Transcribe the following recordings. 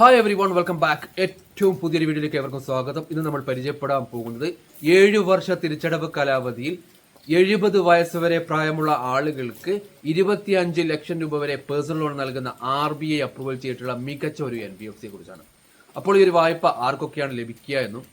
Hi everyone welcome back ഏറ്റവും പുതിയൊരു വീഡിയോയിലേക്ക് ഏവർക്കും സ്വാഗതം. ഇന്ന് നമ്മൾ പരിചയപ്പെടാൻ പോകുന്നത് ഏഴു വർഷ തിരിച്ചടവ് കാലാവധിയിൽ എഴുപത് വയസ്സ് വരെ പ്രായമുള്ള ആളുകൾക്ക് ഇരുപത്തിയഞ്ച് ലക്ഷം രൂപ വരെ പേഴ്സണൽ ലോൺ നൽകുന്ന ആർ ബി ഐ അപ്രൂവൽ ചെയ്തിട്ടുള്ള മികച്ച ഒരു എൻ ബി എഫ് സിയെ കുറിച്ചാണ്. അപ്പോൾ ഈ ഒരു വായ്പ ആർക്കൊക്കെയാണ് ലഭിക്കുക എന്നും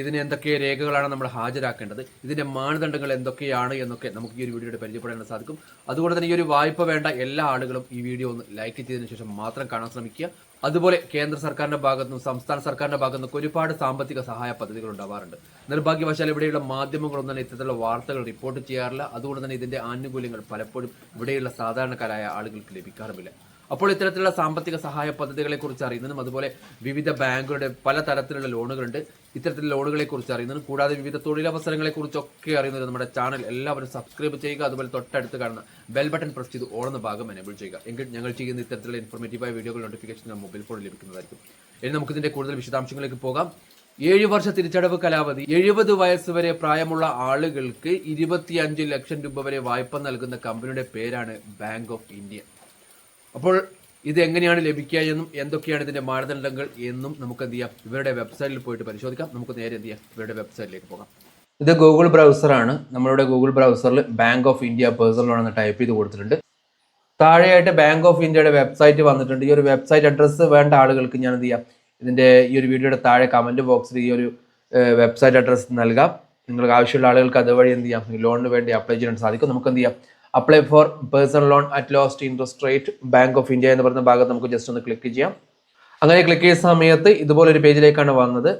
ഇതിന് എന്തൊക്കെ രേഖകളാണ് നമ്മൾ ഹാജരാക്കേണ്ടത് ഇതിന്റെ മാനദണ്ഡങ്ങൾ എന്തൊക്കെയാണ് എന്നൊക്കെ നമുക്ക് ഈ ഒരു വീഡിയോയുടെ പരിചയപ്പെടാൻ സാധിക്കും. അതുകൊണ്ട് തന്നെ ഈ ഒരു വായ്പ വേണ്ട എല്ലാ ആളുകളും ഈ വീഡിയോ ഒന്ന് ലൈക്ക് ചെയ്തതിനു ശേഷം മാത്രം കാണാൻ ശ്രമിക്കുക. അതുപോലെ കേന്ദ്ര സർക്കാരിന്റെ ഭാഗത്തു നിന്നും സംസ്ഥാന സർക്കാരിന്റെ ഭാഗത്തു നിന്നും ഒരുപാട് സാമ്പത്തിക സഹായ പദ്ധതികൾ ഉണ്ടാവാറുണ്ട്. നിർഭാഗ്യവശാൽ ഇവിടെയുള്ള മാധ്യമങ്ങളൊന്നും തന്നെ ഇത്തരത്തിലുള്ള വാർത്തകൾ റിപ്പോർട്ട് ചെയ്യാറില്ല. അതുകൊണ്ട് തന്നെ ഇതിന്റെ ആനുകൂല്യങ്ങൾ പലപ്പോഴും ഇവിടെയുള്ള സാധാരണക്കാരായ ആളുകൾക്ക് ലഭിക്കാറുമില്ല. അപ്പോൾ ഇത്തരത്തിലുള്ള സാമ്പത്തിക സഹായ പദ്ധതികളെ കുറിച്ച് അറിയുന്നതും അതുപോലെ വിവിധ ബാങ്കുകളുടെ പല തരത്തിലുള്ള ലോണുകളുണ്ട്. ഇത്തരത്തിലുള്ള ലോണുകളെ കുറിച്ച് അറിയുന്നതും കൂടാതെ വിവിധ തൊഴിലവസരങ്ങളെ കുറിച്ചൊക്കെ അറിയുന്നത് നമ്മുടെ ചാനൽ എല്ലാവരും സബ്സ്ക്രൈബ് ചെയ്യുക അതുപോലെ തൊട്ടടുത്ത് കാണുന്ന ബെൽ ബട്ടൺ പ്രസ് ചെയ്ത് ഓടുന്ന ഭാഗം എനേബിൾ ചെയ്യുക. എങ്കിൽ ഞങ്ങൾ ചെയ്യുന്ന ഇത്തരത്തിലുള്ള ഇൻഫോർമേറ്റീവായ വീഡിയോകൾ നോട്ടിഫിക്കേഷൻ മൊബൈൽ ഫോണിൽ ലഭിക്കുന്നതായിരിക്കും. ഇനി നമുക്ക് ഇതിന്റെ കൂടുതൽ വിശദാംശങ്ങളിലേക്ക് പോകാം. ഏഴ് വർഷ തിരിച്ചടവ് കാലാവധി. എഴുപത് വയസ്സ് വരെ പ്രായമുള്ള ആളുകൾക്ക് ഇരുപത്തിയഞ്ച് ലക്ഷം രൂപ വരെ വായ്പ നൽകുന്ന കമ്പനിയുടെ പേരാണ് ബാങ്ക് ഓഫ് ഇന്ത്യ അപ്പോൾ ഇത് എങ്ങനെയാണ് ലഭിക്കുക എന്നും എന്തൊക്കെയാണ് ഇതിന്റെ മാനദണ്ഡങ്ങൾ എന്നും നമുക്ക് എന്ത് ചെയ്യാം? ഇവരുടെ വെബ്സൈറ്റിൽ പോയിട്ട് പരിശോധിക്കാം. നമുക്ക് നേരെ എന്ത് ചെയ്യാം? ഇവരുടെ വെബ്സൈറ്റിലേക്ക് പോകാം. ഇത് ഗൂഗിൾ ബ്രൗസറാണ് നമ്മളുടെ Google ബ്രൗസറിൽ bank of India personal loan എന്ന് ടൈപ്പ് ചെയ്ത് കൊടുത്തിട്ടുണ്ട്. താഴെയായിട്ട് ബാങ്ക് ഓഫ് ഇന്ത്യയുടെ വെബ്സൈറ്റ് വന്നിട്ടുണ്ട്. ഈ ഒരു വെബ്സൈറ്റ് അഡ്രസ്സ് വേണ്ട ആളുകൾക്ക് ഞാൻ എന്ത് ചെയ്യാം? ഇതിന്റെ ഈ ഒരു വീഡിയോയുടെ താഴെ കമന്റ് ബോക്സിൽ ഈ ഒരു വെബ്സൈറ്റ് അഡ്രസ്സ് നൽകാം. നിങ്ങൾക്ക് ആവശ്യമുള്ള ആളുകൾക്ക് അതുവഴി എന്ത് ചെയ്യാം? ലോണിന് വേണ്ടി അപ്ലൈ ചെയ്യാൻ സാധിക്കും. നമുക്ക് എന്ത് ചെയ്യാം? Apply for personal loan at lowest interest rate bank of India എന്ന് പറയുന്ന ഭാഗത്ത് നമുക്ക് ജസ്റ്റ് ഒന്ന് ക്ലിക്ക് ചെയ്യാം. അങ്ങനെ ക്ലിക്ക് ചെയ്യുന്ന സമയത്ത് ഇതുപോലെ ഒരു പേജിലേക്കാണ് വന്നത്.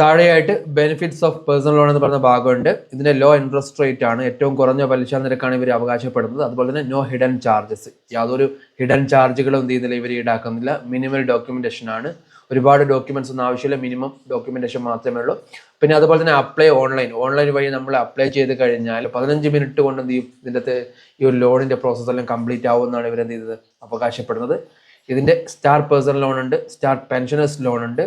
താഴെയായിട്ട് ബെനിഫിറ്റ്സ് ഓഫ് പേഴ്സണൽ ലോൺ എന്ന് പറയുന്ന ഭാഗമുണ്ട്. ഇതിന്റെ ലോ ഇൻട്രസ്റ്റ് റേറ്റ് ആണ്. ഏറ്റവും കുറഞ്ഞ പലിശ നിരക്കാണ് ഇവർ അവകാശപ്പെടുന്നത്. അതുപോലെ തന്നെ നോ ഹിഡൻ ചാർജസ് യാതൊരു ഹിഡൻ ചാർജുകളും എന്ത് ചെയ്യുന്നില്ല ഇവർ ഈടാക്കുന്നില്ല. മിനിമൽ ഡോക്യുമെന്റേഷൻ ആണ്. ഒരുപാട് ഡോക്യുമെന്റ്സ് ഒന്നും ആവശ്യമില്ല. മിനിമം ഡോക്യുമെന്റേഷൻ മാത്രമേ ഉള്ളൂ. പിന്നെ അതുപോലെ തന്നെ അപ്ലൈ ഓൺലൈൻ ഓൺലൈൻ വഴി നമ്മൾ അപ്ലൈ ചെയ്ത് കഴിഞ്ഞാൽ പതിനഞ്ച് മിനിറ്റ് കൊണ്ട് എന്ത് ചെയ്യും? ഇതിന്റെ ഈ ഒരു ലോണിന്റെ പ്രോസസ്സ് എല്ലാം കംപ്ലീറ്റ് ആവുമെന്നാണ് ഇവർ എന്ത് ചെയ്തത്? അവകാശപ്പെടുന്നത്. ഇതിന്റെ സ്റ്റാർ പേഴ്സണൽ ലോൺ ഉണ്ട് സ്റ്റാർ പെൻഷനേഴ്സ് ലോൺ ഉണ്ട്.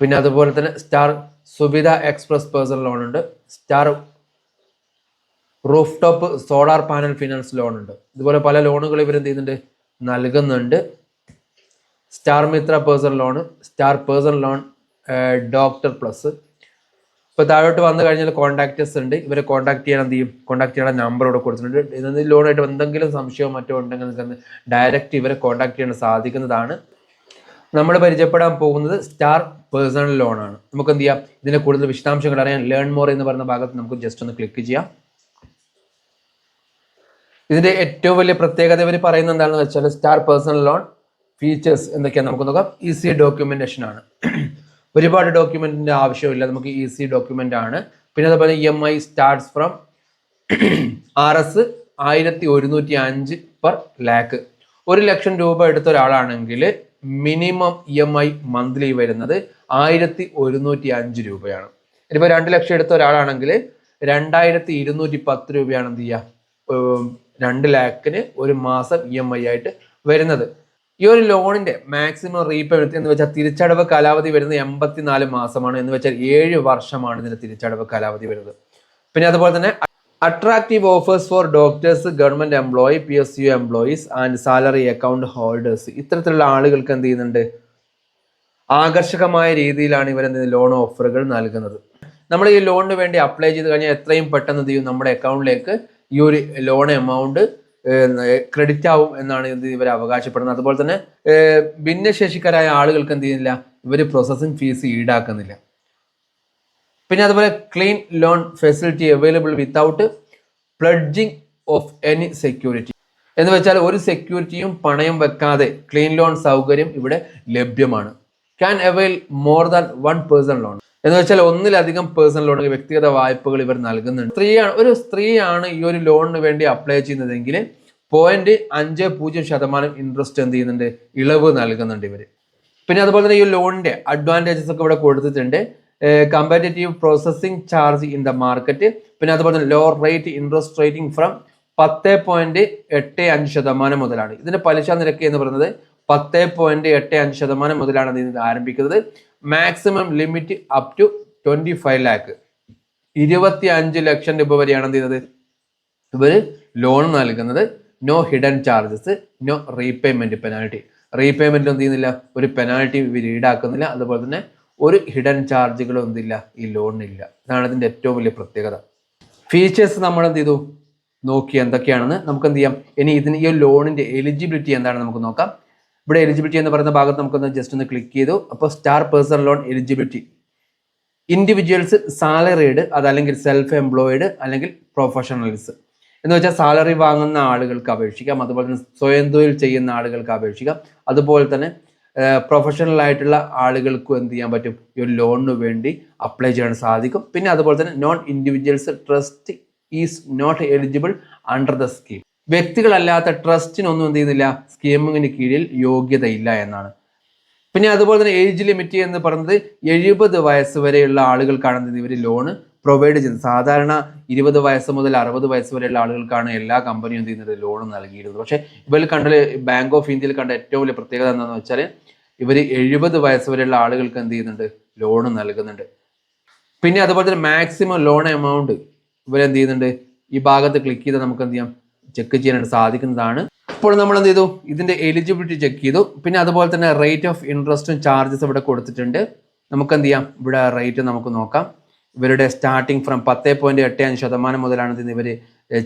പിന്നെ അതുപോലെ തന്നെ star Suvidha express personal loan ഉണ്ട്. Star roof top solar panel finance loan ഉണ്ട്. ഇതുപോലെ പല ലോണുകൾ ഇവർ എന്ത് ചെയ്യുന്നുണ്ട്? നൽകുന്നുണ്ട്. Star Mitra personal loan star personal loan doctor plus. ഇപ്പോൾ താഴോട്ട് വന്നു കഴിഞ്ഞാൽ കോൺടാക്റ്റേഴ്സ് ഉണ്ട്. ഇവരെ കോൺടാക്ട് ചെയ്യാൻ എന്ത് ചെയ്യും? കോൺടാക്ട് ചെയ്യാൻ നമ്പർ ഇവിടെ കൊടുത്തിട്ടുണ്ട്. ഇതിന് ലോണായിട്ട് എന്തെങ്കിലും സംശയമോ മറ്റോ ഉണ്ടെങ്കിൽ നിങ്ങൾക്ക് ഡയറക്റ്റ് ഇവരെ കോൺടാക്ട് ചെയ്യാൻ സാധിക്കുന്നതാണ്. നമ്മൾ പരിചയപ്പെടാൻ പോകുന്നത് സ്റ്റാർ പേഴ്സണൽ ലോണാണ് നമുക്ക് എന്ത് ചെയ്യാം? ഇതിന്റെ കൂടുതൽ വിശദാംശങ്ങൾ അറിയാൻ ലേൺ മോർ എന്ന് പറയുന്ന ഭാഗത്ത് നമുക്ക് ജസ്റ്റ് ഒന്ന് ക്ലിക്ക് ചെയ്യാം. ഇതിന്റെ ഏറ്റവും വലിയ പ്രത്യേകത ഇവർ പറയുന്നത് എന്താണെന്ന് വെച്ചാൽ സ്റ്റാർ പേഴ്സണൽ ലോൺ ഫീച്ചേഴ്സ് എന്തൊക്കെയാണ് നമുക്ക് നോക്കാം. ഈസി ഡോക്യുമെന്റേഷൻ ആണ്. ഒരുപാട് ഡോക്യുമെന്റിന്റെ ആവശ്യമില്ല. നമുക്ക് ഈസി ഡോക്യുമെന്റ് ആണ്. പിന്നെ അതുപോലെ E M I starts from R S ആയിരത്തി ഒരുന്നൂറ്റി അഞ്ച് പെർ ലാക്ക് ഒരു ലക്ഷം രൂപ എടുത്ത ഒരാളാണെങ്കിൽ minimum E M I monthly വരുന്നത് ആയിരത്തി ഒരുന്നൂറ്റി അഞ്ച് രൂപയാണ്. ഇനിയിപ്പോൾ രണ്ട് ലക്ഷം എടുത്ത ഒരാളാണെങ്കിൽ രണ്ടായിരത്തി ഇരുന്നൂറ്റി പത്ത് രൂപയാണ് എന്ത് ചെയ്യുക? രണ്ട് ലാക്കിന് ഒരു മാസം ഇ എം ഐ ആയിട്ട് വരുന്നത്. ഈ ഒരു ലോണിന്റെ മാക്സിമം റീപേയ്മെന്റ് എന്ന് വെച്ചാൽ തിരിച്ചടവ് കാലാവധി വരുന്നത് എൺപത്തിനാല് മാസമാണ് എന്ന് വെച്ചാൽ ഏഴ് വർഷമാണ് ഇതിന്റെ തിരിച്ചടവ് കാലാവധി വരുന്നത്. പിന്നെ അതുപോലെ തന്നെ attractive offers for doctors government employee P S U employees and salary account holders ഇത്തരത്തിലുള്ള ആളുകൾക്ക് എന്ത് ചെയ്യുന്നുണ്ട്? ആകർഷകമായ രീതിയിലാണ് ഇവർ എന്ത് ലോൺ ഓഫറുകൾ നൽകുന്നത്. നമ്മൾ ഈ ലോണിന് വേണ്ടി അപ്ലൈ ചെയ്ത് കഴിഞ്ഞാൽ എത്രയും പെട്ടെന്ന് ചെയ്യും? നമ്മുടെ അക്കൗണ്ടിലേക്ക് ഈ ഒരു ലോൺ എമൗണ്ട് ക്രെഡിറ്റ് ആവും എന്നാണ് ഇത് ഇവർ അവകാശപ്പെടുന്നത്. അതുപോലെ തന്നെ ഭിന്നശേഷിക്കാരായ ആളുകൾക്ക് എന്ത് ചെയ്യുന്നില്ല ഇവർ പ്രോസസ്സിംഗ് ഫീസ് ഈടാക്കുന്നില്ല. പിന്നെ അതുപോലെ clean loan facility available without pledging of any security എന്ന് വെച്ചാൽ ഒരു സെക്യൂരിറ്റിയും പണയം വെക്കാതെ ക്ലീൻ ലോൺ സൗകര്യം ഇവിടെ ലഭ്യമാണ്. Can avail more than one person loan എന്ന് വെച്ചാൽ ഒന്നിലധികം പേഴ്സണൽ ലോണുകൾ വ്യക്തിഗത വായ്പകൾ ഇവർ നൽകുന്നുണ്ട്. സ്ത്രീയാണ് ഒരു സ്ത്രീയാണ് ഈ ഒരു ലോണിന് വേണ്ടി അപ്ലൈ ചെയ്യുന്നതെങ്കിൽ പോയിന്റ് അഞ്ച് പൂജ്യം ശതമാനം ഇൻട്രസ്റ്റ് എന്ത് ചെയ്യുന്നുണ്ട്? ഇളവ് നൽകുന്നുണ്ട് ഇവർ പിന്നെ അതുപോലെ തന്നെ ഈ ലോണിന്റെ അഡ്വാന്റേജസ് ഒക്കെ ഇവിടെ കൊടുത്തിട്ടുണ്ട്. Competitive processing charge in the market പിന്നെ അതുപോലെ തന്നെ low rate interest rating from പത്ത് പോയിന്റ് എട്ട് അഞ്ച് ശതമാനം മുതലാണ്. ഇതിന്റെ പലിശ നിരക്ക് എന്ന് പറയുന്നത് പത്ത് പോയിന്റ് എട്ട് അഞ്ച് ശതമാനം മുതലാണ് ഇത് ആരംഭിക്കുന്നത്. Maximum limit up to twenty five lakh ഇരുപത്തി അഞ്ച് ലക്ഷം രൂപ വരെയാണ് എന്ത് ചെയ്യുന്നത്? ഇവർ ലോൺ നൽകുന്നത്. No hidden charges no repayment penalty repayment എന്ത് ചെയ്യുന്നില്ല? ഒരു പെനാൽറ്റി ഇവർ ഈടാക്കുന്നില്ല. അതുപോലെ തന്നെ ഒരു ഹിഡൻ ചാർജുകളും എന്തില്ല ഈ ലോണിനില്ല ഇതാണ് ഇതിന്റെ ഏറ്റവും വലിയ പ്രത്യേകത. ഫീച്ചേഴ്സ് നമ്മൾ എന്ത് ചെയ്തു? നോക്കി എന്തൊക്കെയാണെന്ന് നമുക്ക് എന്ത് ചെയ്യാം? ഇനി ഇതിന് ഈ ലോണിന്റെ എലിജിബിലിറ്റി എന്താണെന്ന് നമുക്ക് നോക്കാം. ഇവിടെ എലിജിബിലിറ്റി എന്ന് പറയുന്ന ഭാഗത്ത് നമുക്കൊന്ന് ജസ്റ്റ് ഒന്ന് ക്ലിക്ക് ചെയ്തു. അപ്പോൾ star personal loan eligibility individuals salaried അതല്ലെങ്കിൽ സെൽഫ് എംപ്ലോയിഡ് അല്ലെങ്കിൽ പ്രൊഫഷണൽസ് എന്ന് വെച്ചാൽ സാലറി വാങ്ങുന്ന ആളുകൾക്ക് അപേക്ഷിക്കാം. അതുപോലെ തന്നെ സ്വയം തൊഴിൽ ചെയ്യുന്ന ആളുകൾക്ക് അപേക്ഷിക്കാം. അതുപോലെ തന്നെ പ്രൊഫഷണൽ ആയിട്ടുള്ള ആളുകൾക്കും എന്ത് ചെയ്യാൻ പറ്റും? ഈ ഒരു ലോണിന് വേണ്ടി അപ്ലൈ ചെയ്യാൻ സാധിക്കും. പിന്നെ അതുപോലെ തന്നെ non individuals trust is not eligible under the scheme വ്യക്തികളല്ലാത്ത ട്രസ്റ്റിനൊന്നും എന്ത് ചെയ്യുന്നില്ല സ്കീമിങ്ങിന് കീഴിൽ യോഗ്യതയില്ല എന്നാണ്. പിന്നെ അതുപോലെ തന്നെ ഏജ് ലിമിറ്റ് എന്ന് പറയുന്നത് എഴുപത് വയസ്സ് വരെയുള്ള ആളുകൾക്കാണ് ഇവർ ലോണ് പ്രൊവൈഡ് ചെയ്യുന്നത്. സാധാരണ ഇരുപത് വയസ്സ് മുതൽ അറുപത് വയസ്സ് വരെയുള്ള ആളുകൾക്കാണ് എല്ലാ കമ്പനിയും എന്ത് ചെയ്യുന്നത്? ലോൺ നൽകിയിരുന്നത്. പക്ഷേ ഇവർ കണ്ട ബാങ്ക് ഓഫ് ഇന്ത്യയിൽ കണ്ട ഏറ്റവും വലിയ പ്രത്യേകത എന്താണെന്ന് വെച്ചാൽ ഇവർ എഴുപത് വയസ്സ് വരെയുള്ള ആളുകൾക്ക് എന്ത് ചെയ്യുന്നുണ്ട്? ലോൺ നൽകുന്നുണ്ട്. പിന്നെ അതുപോലെ തന്നെ മാക്സിമം ലോൺ എമൗണ്ട് ഇവരെന്ത് ചെയ്യുന്നുണ്ട്? ഈ ഭാഗത്ത് ക്ലിക്ക് ചെയ്താൽ നമുക്ക് എന്ത് ചെയ്യാം? ചെക്ക് ചെയ്യാനായിട്ട് സാധിക്കുന്നതാണ്. ഇപ്പോൾ നമ്മൾ എന്ത് ചെയ്തു? ഇതിന്റെ എലിജിബിലിറ്റി ചെക്ക് ചെയ്തു. പിന്നെ അതുപോലെ തന്നെ റേറ്റ് ഓഫ് ഇൻട്രസ്റ്റും ചാർജസ് ഇവിടെ കൊടുത്തിട്ടുണ്ട്. നമുക്ക് എന്ത് ചെയ്യാം? ഇവിടെ റേറ്റ് നമുക്ക് നോക്കാം. ഇവരുടെ സ്റ്റാർട്ടിങ് ഫ്രം പത്ത് പോയിന്റ് എട്ട് അഞ്ച് ശതമാനം മുതലാണ് ഇതിന് ഇവർ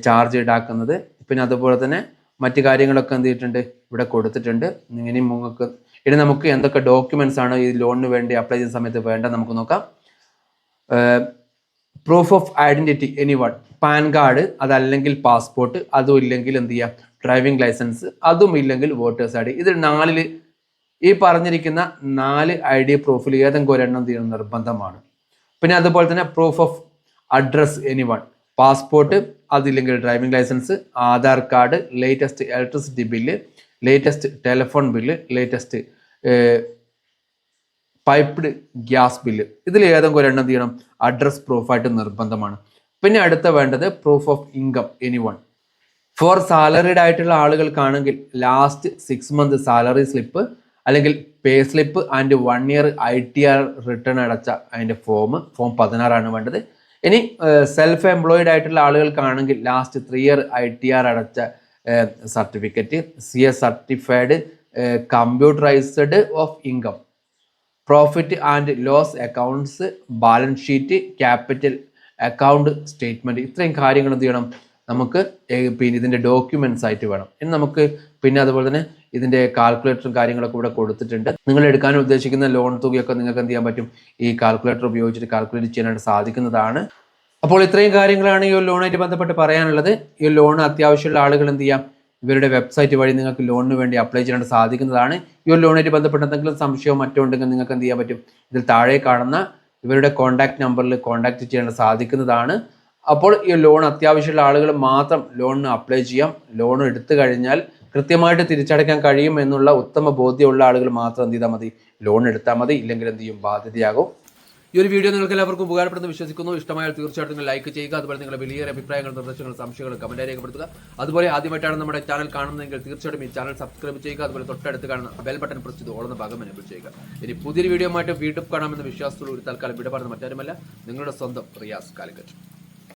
ചാർജ് ഈടാക്കുന്നത്. പിന്നെ അതുപോലെ തന്നെ മറ്റു കാര്യങ്ങളൊക്കെ എന്ത് ചെയ്തിട്ടുണ്ട്? ഇവിടെ കൊടുത്തിട്ടുണ്ട്. ഇനി നിങ്ങൾക്ക് ഇനി നമുക്ക് എന്തൊക്കെ ഡോക്യുമെന്റ്സ് ആണ് ഈ ലോണിന് വേണ്ടി അപ്ലൈ ചെയ്യുന്ന സമയത്ത് വേണ്ട നമുക്ക് നോക്കാം. Proof of identity any one PAN card അതല്ലെങ്കിൽ പാസ്പോർട്ട് അതും ഇല്ലെങ്കിൽ എന്ത് ചെയ്യുക ഡ്രൈവിംഗ് ലൈസൻസ് അതും ഇല്ലെങ്കിൽ വോട്ടേഴ്സ് ഐ ഡി. ഇതിൽ നാലിൽ ഈ പറഞ്ഞിരിക്കുന്ന നാല് ഐ ഡി പ്രൂഫിൽ ഏതെങ്കിലും ഒരെണ്ണം ചെയ്യണം? നിർബന്ധമാണ്. പിന്നെ അതുപോലെ തന്നെ proof of address any one passport അതില്ലെങ്കിൽ driving licence Aadhaar card latest electricity bill latest telephone bill latest piped gas bill ഇതിൽ ഏതെങ്കിലും ഒരെണ്ണം ചെയ്യണം? അഡ്രസ് പ്രൂഫായിട്ട് നിർബന്ധമാണ്. പിന്നെ അടുത്ത വേണ്ടത് proof of income any one for salaried ആയിട്ടുള്ള ആളുകൾക്കാണെങ്കിൽ last six month salary slip അല്ലെങ്കിൽ pay slip and one year I T R return അടച്ച അതിന്റെ ഫോം ഫോം പതിനാറാണ് വേണ്ടത്. ഇനി സെൽഫ് എംപ്ലോയിഡ് ആയിട്ടുള്ള ആളുകൾക്കാണെങ്കിൽ last three year I T R അടച്ച certificate C S certified computerised of income profit and loss accounts balance sheet capital account statement ഇത്രയും കാര്യങ്ങൾ എന്ത് ചെയ്യണം? നമുക്ക് പിന്നെ ഇതിന്റെ ഡോക്യുമെന്റ്സ് ആയിട്ട് വേണം. ഇനി നമുക്ക് പിന്നെ അതുപോലെ തന്നെ ഇതിന്റെ കാൽക്കുലേറ്ററും കാര്യങ്ങളൊക്കെ ഇവിടെ കൊടുത്തിട്ടുണ്ട്. നിങ്ങൾ എടുക്കാൻ ഉദ്ദേശിക്കുന്ന ലോൺ തുകയൊക്കെ നിങ്ങൾക്ക് എന്ത് ചെയ്യാൻ പറ്റും? ഈ കാൽക്കുലേറ്റർ ഉപയോഗിച്ചിട്ട് കാൽക്കുലേറ്റ് ചെയ്യാനായിട്ട് സാധിക്കുന്നതാണ്. അപ്പോൾ ഇത്രയും കാര്യങ്ങളാണ് ഈ ലോണായിട്ട് ബന്ധപ്പെട്ട് പറയാനുള്ളത്. ഈ ലോൺ അത്യാവശ്യമുള്ള ആളുകൾ എന്ത് ചെയ്യാം? ഇവരുടെ വെബ്സൈറ്റ് വഴി നിങ്ങൾക്ക് ലോണിന് വേണ്ടി അപ്ലൈ ചെയ്യാനായിട്ട് സാധിക്കുന്നതാണ്. ഈ ലോണായിട്ട് ബന്ധപ്പെട്ട് എന്തെങ്കിലും സംശയമോ മറ്റോ ഉണ്ടെങ്കിൽ നിങ്ങൾക്ക് എന്ത് ചെയ്യാൻ പറ്റും? ഇതിൽ താഴെ കാണുന്ന ഇവരുടെ കോൺടാക്ട് നമ്പറിൽ കോൺടാക്ട് ചെയ്യാൻ സാധിക്കുന്നതാണ്. അപ്പോൾ ഈ ലോൺ അത്യാവശ്യമുള്ള ആളുകൾ മാത്രം ലോണിന് അപ്ലൈ ചെയ്യാം. ലോൺ എടുത്തു കഴിഞ്ഞാൽ കൃത്യമായിട്ട് തിരിച്ചടയ്ക്കാൻ കഴിയും എന്നുള്ള ഉത്തമ ബോധ്യമുള്ള ആളുകൾ മാത്രം എന്ത് ചെയ്താൽ മതി? ലോൺ എടുത്താൽ മതി. ഇല്ലെങ്കിൽ എന്ത് ചെയ്യും? ബാധ്യതയാകും. ഈ ഒരു വീഡിയോ നിങ്ങൾക്ക് എല്ലാവർക്കും ഉപകാരപ്പെടുന്നു. വിശ്വസിക്കുന്നു. ഇഷ്ടമായാൽ തീർച്ചയായിട്ടും നിങ്ങൾ ലൈക്ക് ചെയ്യുക. അതുപോലെ നിങ്ങളുടെ വലിയ അഭിപ്രായങ്ങൾ നിർദ്ദേശങ്ങൾ സംശയങ്ങൾ കമന്റ് രേഖപ്പെടുത്തുക. അതുപോലെ ആദ്യമായിട്ടാണ് നമ്മുടെ ചാനൽ കാണുന്നതെങ്കിൽ തീർച്ചയായിട്ടും ഈ ചാനൽ സബ്സ്ക്രൈബ് ചെയ്യുക. അതുപോലെ തൊട്ടടുത്ത് കാണുന്ന ബെൽ ബട്ടൺ പ്രസ് ചെയ്ത് ഓളുന്ന ഭാഗം എനബിൾ ചെയ്യുക. ഇനി പുതിയൊരു വീഡിയോ ആയിട്ട് വീണ്ടും കാണാമെന്ന ഒരു തൽക്കാലം വിടപാടുന്ന മറ്റാരുമല്ല. നിങ്ങളുടെ സ്വന്തം റിയാസ് കാലിക്കറ്റ്.